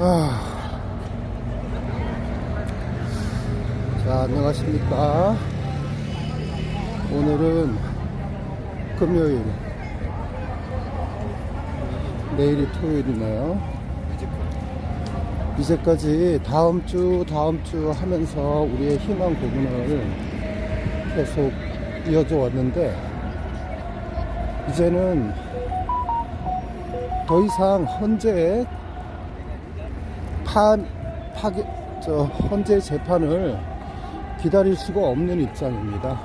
아. 자, 안녕하십니까. 오늘은 금요일. 내일이 토요일이네요. 이제까지 다음 주, 다음 주 하면서 우리의 희망 고문을 계속 이어져 왔는데, 이제는 더 이상 헌재 파, 파괴, 저, 헌재 재판을 기다릴 수가 없는 입장입니다.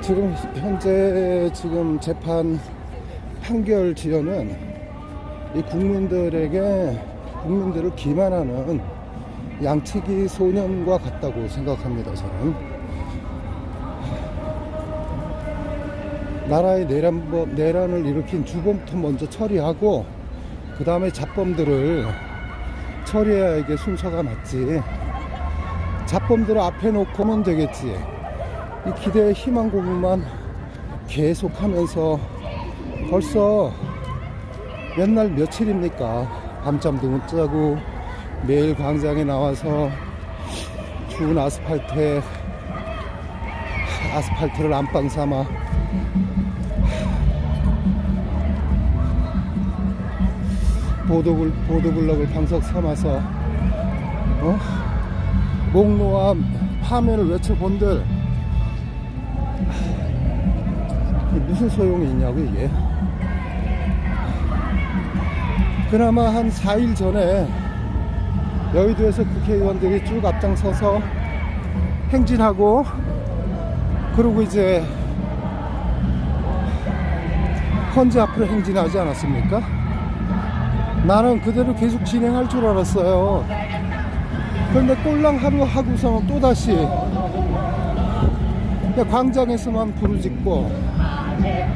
지금 현재 지금 재판 판결 지연은 이 국민들에게 국민들을 기만하는 양치기 소년과 같다고 생각합니다. 저는 나라의 내란, 내란을 일으킨 주범부터 먼저 처리하고 그 다음에 잡범들을 처리해야 이게 순서가 맞지. 잡범들을 앞에 놓고 하면 되겠지. 이 기대의 희망 고문만 계속하면서 벌써 몇날 며칠입니까? 밤잠도 못 자고 매일 광장에 나와서 추운 아스팔트에 아스팔트를 안방 삼아 보도블, 보도블럭을 방석 삼아서 어? 목 놓아 파면을 외쳐본들 무슨 소용이 있냐고 이게 그나마 한 4일 전에 여의도에서 국회의원들이 쭉 앞장서서 행진하고 그리고 이제 헌재 앞으로 행진하지 않았습니까? 나는 그대로 계속 진행할 줄 알았어요. 그런데 꼴랑 하루 하고서는 또다시 광장에서만 부르짖고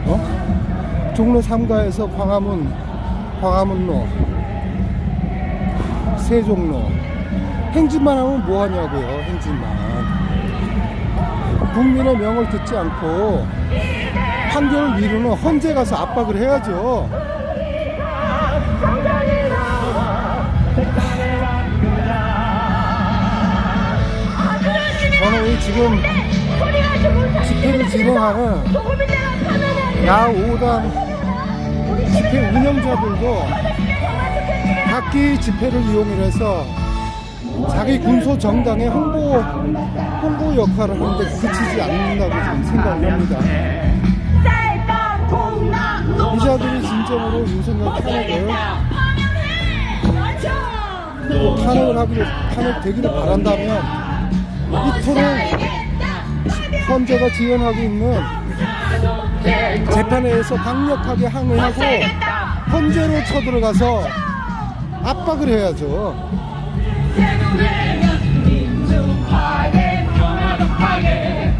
어? 종로 3가에서 광화문 광화문로 세종로 행진만 하면 뭐하냐고요 행진만 국민의 명을 듣지 않고 판결을 미루는 헌재 가서 압박을 해야죠 저는 이 지금 집회를 진행하는 야 5단 집회 운영자들도 각기 집회를 이용해서 자기 군소 정당의 홍보 홍보 역할을 하는데 그치지 않는다고 저는 생각을 합니다. 이자들이 진정으로 윤석열 탄핵을 탄핵을 하기를 탄핵되기를 바란다면 이토록 헌재가 지연하고 있는 재판에서 강력하게 항의하고 헌재로 쳐들어가서 압박을 해야죠.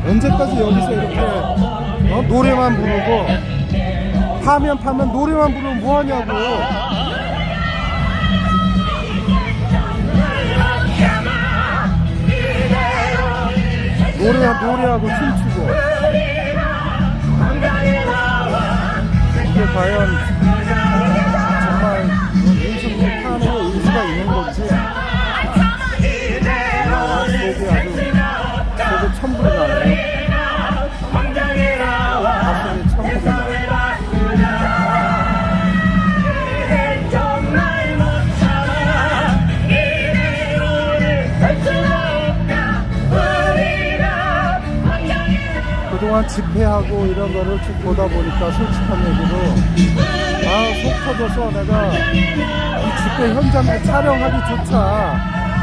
언제까지 여기서 이렇게 어? 노래만 부르고 파면 파면 노래만 부르면 뭐하냐고. 노래 노래하고 춤추고. 이게 과연 정말 윤석열 탄핵의 의지가 있는 건지 그동안 집회하고 이런 거를 쭉 보다 보니까 솔직한 얘기로 아 속 터져서 내가 이 집회 현장에 촬영하기조차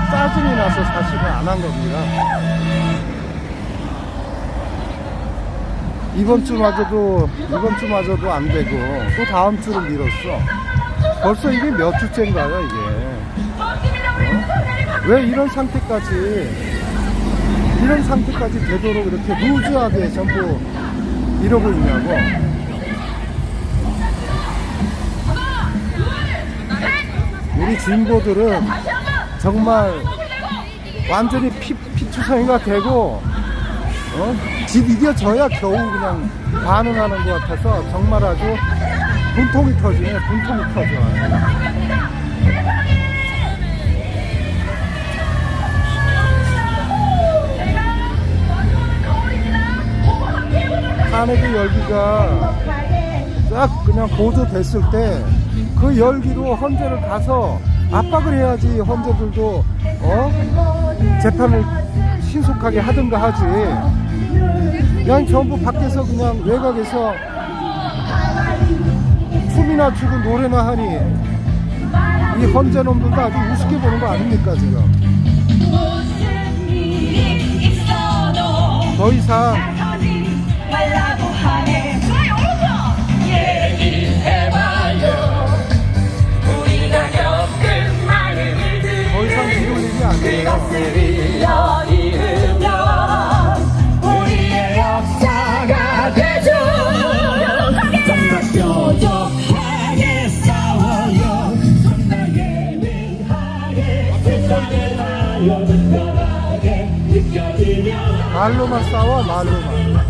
짜증이 나서 사실은 안 한 겁니다. 이번 주마저도 이번 주마저도 안 되고 또 다음 주를 미뤘어. 벌써 이게 몇 주째인가요 이게? 어? 왜 이런 상태까지 이런 상태까지 되도록 이렇게 루즈하게 전부 이러고 있냐고. 우리 진보들은 정말 완전히 피, 피투성이가 되고 어? 집 이겨져야 겨우 그냥 반응하는 것 같아서 정말 아주 분통이 터지네 분통이 터져 탄핵의 열기가 싹 그냥 고조됐을 때 그 열기로 헌재를 가서 압박을 해야지 헌재들도 어? 재판을 신속하게 하든가 하지. 그냥 전부 밖에서 그냥 외곽에서 춤이나 추고 노래나 하니 이 헌재 놈들도 아주 우습게 보는 거 아닙니까 지금? 더 이상 우리의 역사가 되죠 뾰족하게 싸워요. 나요 말로만 싸워 말로만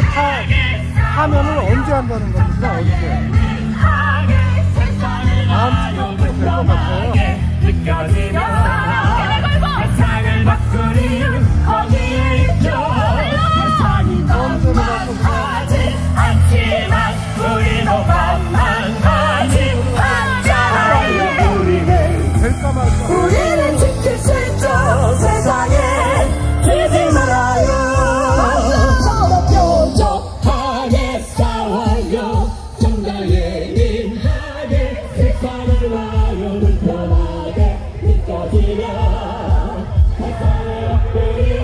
타, 타면을 언제 한다는 겁니까? 언제? 다음 주에 될것 같아요. 세상을 바꾸는 거기에 있죠. 언제로 가서 그냥 세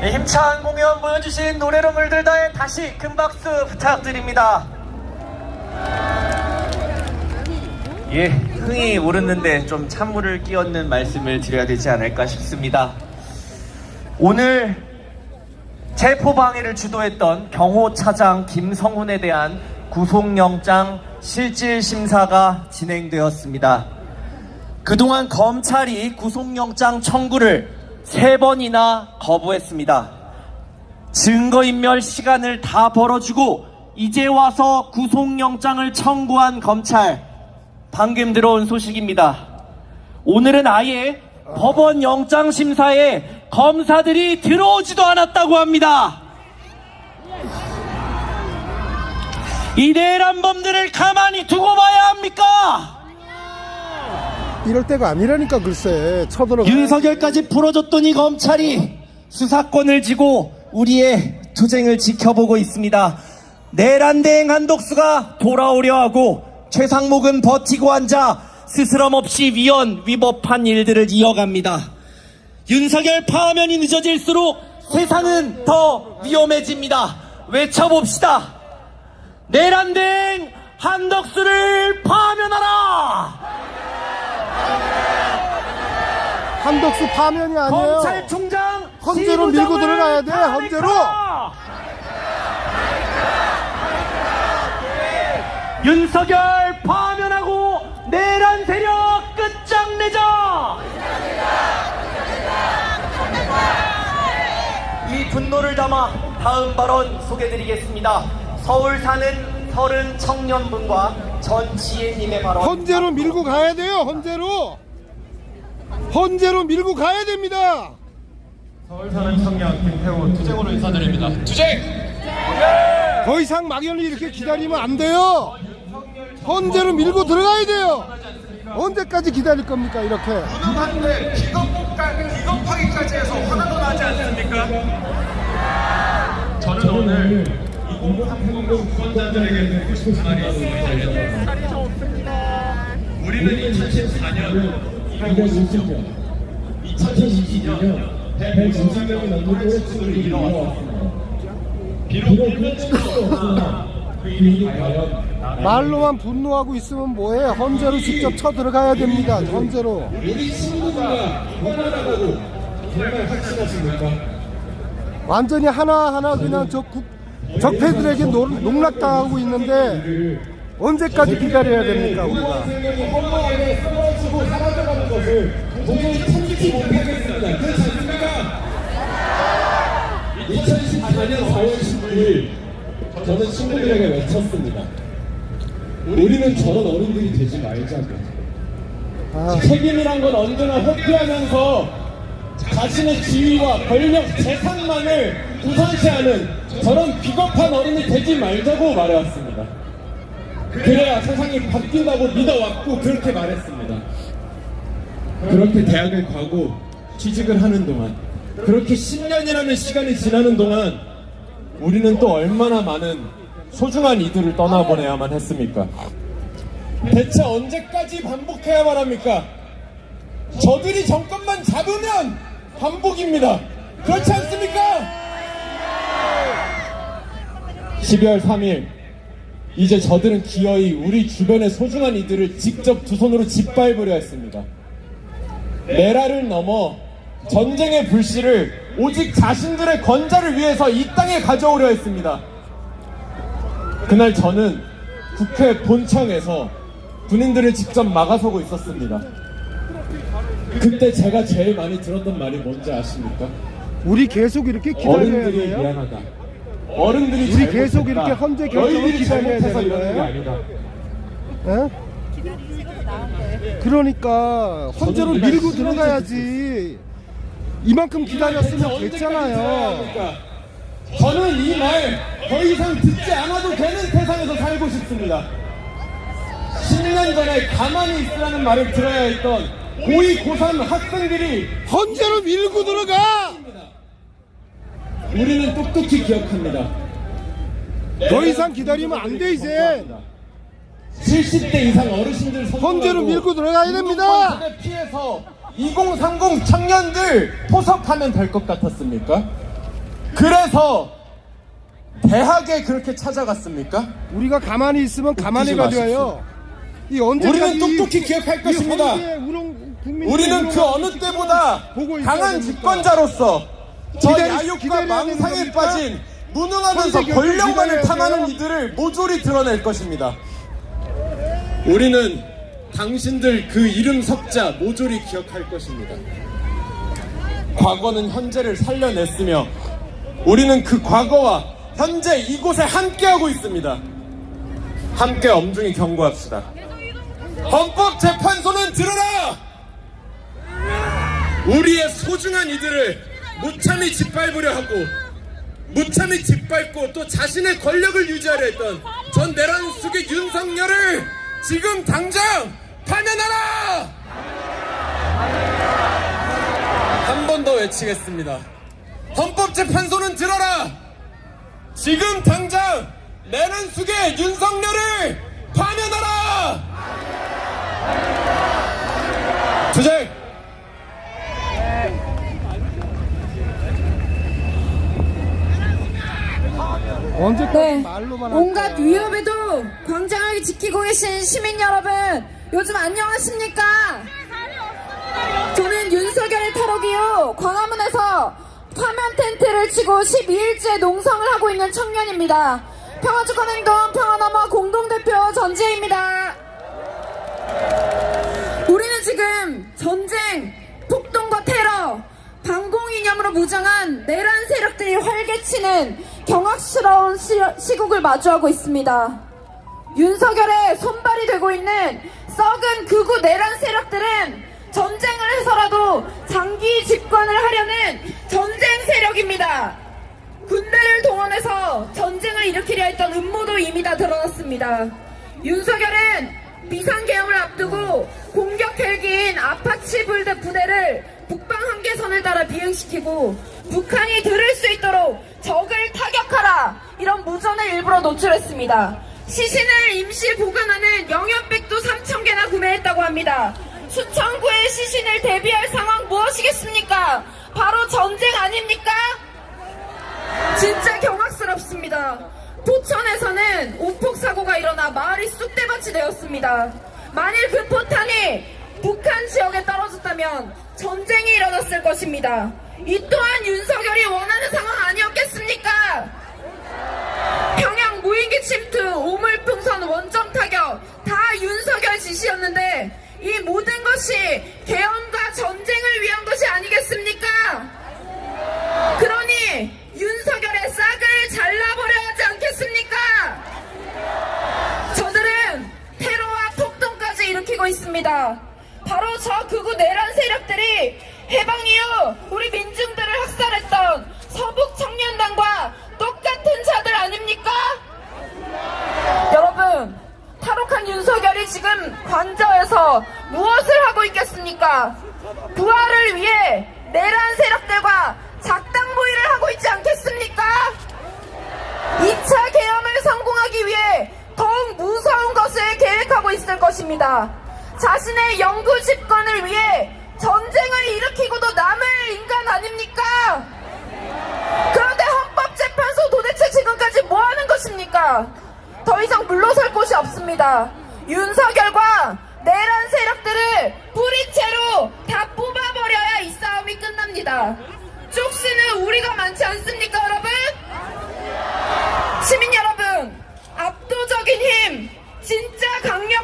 네, 힘찬 공연 보여주신 노래로 물들다에 다시 큰 박수 부탁드립니다. 예, 흥이 오르는데 좀 찬물을 끼얹는 말씀을 드려야 되지 않을까 싶습니다. 오늘 체포 방해를 주도했던 경호 차장 김성훈에 대한 구속영장 실질 심사가 진행되었습니다. 그동안 검찰이 구속영장 청구를 세 번이나 거부했습니다. 증거인멸 시간을 다 벌어주고 이제 와서 구속영장을 청구한 검찰 방금 들어온 소식입니다. 오늘은 아예 법원 영장 심사에 검사들이 들어오지도 않았다고 합니다. 이 내란범들을 가만히 두고 봐야 합니까? 이럴 때가 아니라니까 글쎄 쳐들어가 윤석열까지 풀어줬더니 검찰이 수사권을 쥐고 우리의 투쟁을 지켜보고 있습니다. 내란 대행 한독수가 돌아오려 하고 최상목은 버티고 앉아 스스럼 없이 위헌 위법한 일들을 이어갑니다. 윤석열 파면이 늦어질수록 세상은 더 위험해집니다. 외쳐봅시다. 내란 대행 한덕수 파면이 아니에요. 검찰총장 헌재로 밀고 들어가야 돼, 헌재로. 윤석열 파면하고 내란 세력 끝장내자. 이 분노를 담아 다음 발언 소개드리겠습니다. 서울 사는 서른 청년분과 전 지혜님의 발언. 헌재로 밀고 가야 돼요. 헌재로. 헌재로 밀고 가야 됩니다. 서울 사는 청년 김태우 투쟁으로 인사드립니다. 투쟁! 더 이상 막연히 이렇게 기다리면 안 돼요. 헌재로 밀고 들어가야 돼요. 언제까지 기다릴 겁니까 이렇게? 무능한데 기겁까, 기겁하기까지 해서 화나도 나지 않습니까? 저는 오늘 2030 후원자들에게 듣고 싶은 말이 있습니다. 우리는 2014년 250년 2022년 대중생명이 넘는 또래층을 이뤄왔습니다. 비록 불면증도 없으나 그 일이 과연 말로만 분노하고 있으면 뭐해? 헌재로 직접 쳐 들어가야 됩니다. 헌재로. 우리 친구들과 원활하다고 정말 확신하십니까? 완전히 하나하나 그냥 저 국, 적폐들에게 농- 농락당하고 있는데 언제까지 기다려야 됩니까 우리가? 쓰러지고 사라져 가는 것을 도저히 참지 못하겠습니다. 그렇지 않습니까? 2014년 4월 19일 저는 친구들에게 외쳤습니다. 우리는 저런 어른들이 되지 말자고. 아, 책임이란 건 언제나 회피하면서 자신의 지위와 권력, 재산만을 우선시하는 저런 비겁한 어른이 되지 말자고 말해왔습니다. 그래야 세상이 바뀐다고 믿어왔고 그렇게 말했습니다. 그렇게 대학을 가고 취직을 하는 동안 그렇게 10년이라는 시간이 지나는 동안 우리는 또 얼마나 많은 소중한 이들을 떠나보내야만 했습니까? 대체 언제까지 반복해야만 합니까? 저들이 정권만 잡으면 반복입니다. 그렇지 않습니까? 12월 3일 이제 저들은 기어이 우리 주변의 소중한 이들을 직접 두 손으로 짓밟으려 했습니다. 내라를 넘어 전쟁의 불씨를 오직 자신들의 권자를 위해서 이 땅에 가져오려 했습니다. 그날 저는 국회 본청에서 군인들을 직접 막아서고 있었습니다. 그때 제가 제일 많이 들었던 말이 뭔지 아십니까? 우리 계속 이렇게 기다려야 어른들이 돼요? 미안하다. 어른들이 우리. 계속 이렇게 헌재 결정을 너희들이 기다려야 잘못해서 되는 이러는 게 거예요? 아니다. 예? 그러니까 헌재로 밀고 들어가야지. 이만큼 기다렸으면 됐잖아요. 저는 이 말 더 이상 듣지 않아도 되는 세상에서 살고 싶습니다. 10년 전에 가만히 있으라는 말을 들어야 했던 고2, 고3 학생들이 헌재로 밀고 들어가. 우리는 똑똑히 기억합니다. 더 이상 기다리면 안 돼 이제. 70대 이상 어르신들 헌재로 밀고 들어가야 됩니다. 에 피해서 2030 청년들 포섭하면 될 것 같았습니까? 그래서 대학에 그렇게 찾아갔습니까? 우리가 가만히 있으면 가만히 가져요. 이 언제까지 우리는 똑똑히 기억할 이 것입니다. 우리는 그 어느 때보다 강한? 집권자로서 저 야욕과 망상에? 빠진 무능하면서 권력만을 탐하는? 이들을 모조리 드러낼 것입니다. 우리는 당신들 그 이름 석자 모조리 기억할 것입니다. 과거는 현재를 살려냈으며 우리는 그 과거와 현재 이곳에 함께하고 있습니다. 함께 엄중히 경고합시다. 헌법재판소는 들어라! 우리의 소중한 이들을 무참히 짓밟으려 하고 무참히 짓밟고 또 자신의 권력을 유지하려 했던 전 내란 속의 윤석열을 지금 당장 파면하라! 한 번 더 외치겠습니다. 헌법재판소는 들어라! 지금 당장 내란 속의 윤석열을 파면하라! 주제 언제까지 네. 말로만 할 온갖. 위협에도 광장을 지키고 계신 시민 여러분, 요즘 안녕하십니까? 저는 윤석열 들어오기 후 광화문에서 화면 텐트를 치고 12일째 농성을 하고 있는 청년입니다. 평화주권행동 평화남아 공동대표 전지혜입니다. 우리는 지금 전쟁, 폭동과 테러, 반공 이념으로 무장한 내란 세력들이 활개치는 경악스러운 시, 시국을 마주하고 있습니다. 윤석열의 손발이 되고 있는 썩은 극우 내란 세력들은 전쟁을 해서라도 장기 집권을 하려는 전쟁 세력입니다. 군대를 동원해서 전쟁을 일으키려 했던 음모도 이미 다 드러났습니다. 윤석열은 비상계엄을 앞두고 공격 헬기인 아파치 불대 부대를 북방 한계선을 따라 비행시키고 북한이 들을 수 있도록 적을 타격하라 이런 무전을 일부러 노출했습니다. 시신을 임시 보관하는 영연백도 3,000개나 구매했다고 합니다. 수천 구의 시신을 대비할 상황 무엇이겠습니까? 바로 전쟁 아닙니까? 진짜 경악스럽습니다. 포천에서는 오폭 사고가 일어나 마을이 쑥대밭이 되었습니다. 만일 그 포탄이 북한 지역에 떨어졌다면 전쟁이 일어났을 것입니다. 이 또한 윤석열이 원하는 상황 아니었겠습니까? 평양 무인기 침투, 오물풍선 원점 타격 다 윤석열 지시였는데 이 모든 것이 개헌과 전쟁을 위한 것이 아니겠습니까? 그러니 윤석열의 싹을 잘라버려야 하지 않겠습니까? 저들은 테러와 폭동까지 일으키고 있습니다. 바로 저 극우 내란 세력들이 해방 이후 우리 민중들을 학살했던 서북 청년단과 똑같은 자들 아닙니까? 여러분, 탈옥한 윤석열이 지금 관저에서 무엇을 하고 있겠습니까? 부활을 위해 내란 세력들과 작당 모의를 하고 있지 않겠습니까? 2차 계엄을 성공하기 위해 더욱 무서운 것을 계획하고 있을 것입니다. 자신의 영구 집권을 위해 전쟁을 일으키고도 남을 인간 아닙니까? 그런데 헌법재판소 도대체 지금까지 뭐 하는 것입니까? 더 이상 물러설 곳이 없습니다. 윤석열과 내란 세력들을 뿌리채로 다 뽑아버려야 이 싸움이 끝납니다. 쪽수는 우리가 많지 않습니까, 여러분? 시민 여러분, 압도적인 힘, 진짜 힘을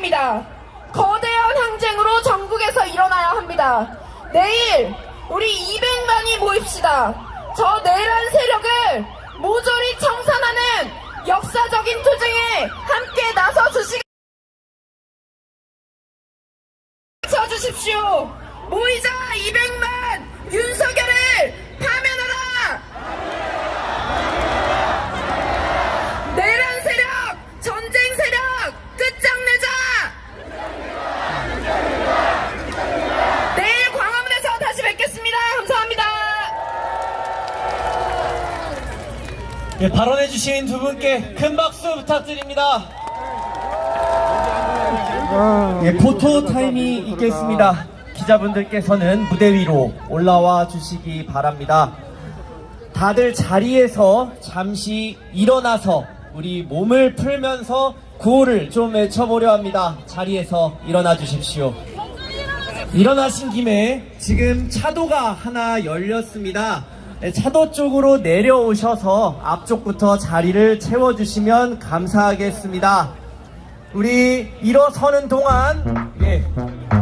때입니다. 거대한 항쟁으로 전국에서 일어나야 합니다. 내일 우리 200만이 모입시다. 저 내란 세력을 모조리 청산하는 역사적인 투쟁에 함께 나서 주시 쳐주십시오. 모이자 200만 윤석열을 파면하라. 내란 세력, 전쟁 세력 끝장내자. 내일 광화문에서 다시 뵙겠습니다. 감사합니다. 예, 발언해주신 두 분께 큰 박수 부탁드립니다. 아, 예, 포토 타임이 있겠습니다. 기자분들께서는 무대 위로 올라와 주시기 바랍니다. 다들 자리에서 잠시 일어나서 우리 몸을 풀면서 구호를 좀 외쳐보려 합니다. 자리에서 일어나 주십시오. 일어나신 김에 지금 차도가 하나 열렸습니다. 네, 차도 쪽으로 내려오셔서 앞쪽부터 자리를 채워주시면 감사하겠습니다. 우리 일어서는 동안 예,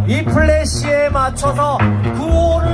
이 플래시에 맞춰서 구호를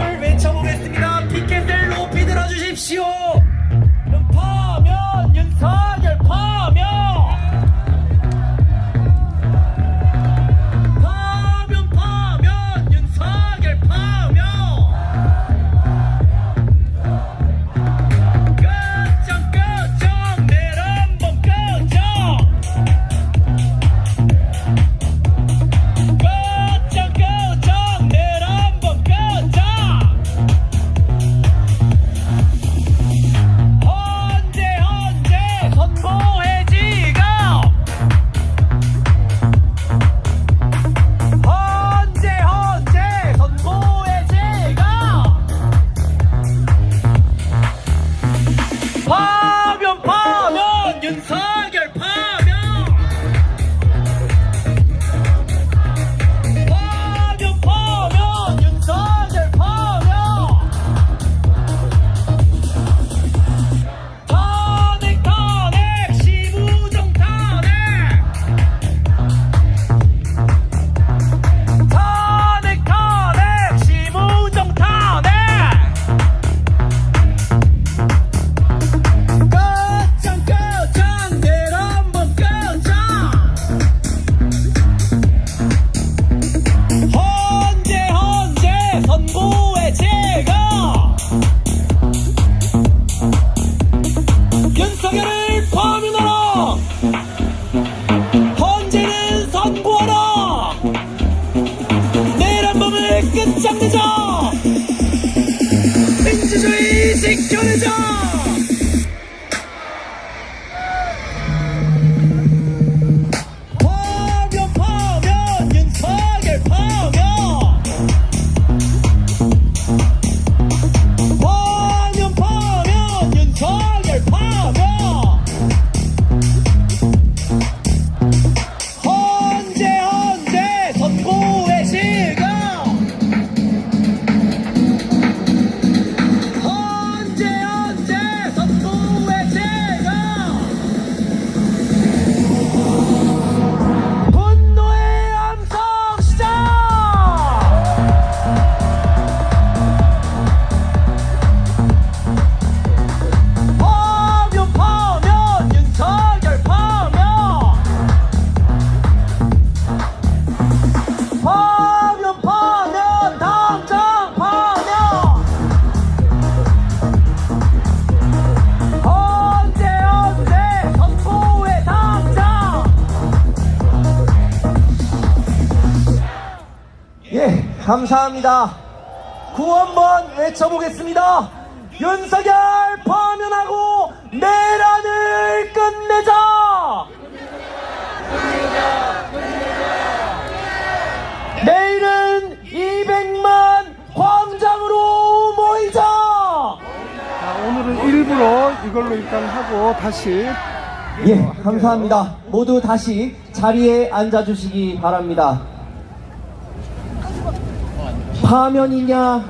감사합니다. 구호 한번 외쳐보겠습니다. 윤석열 파면하고 내란을 끝내자! 내일은 200만 광장으로 모이자! 자, 오늘은 일부러 이걸로 일단 하고 다시 예, 감사합니다. 모두 다시 자리에 앉아주시기 바랍니다. 파면이냐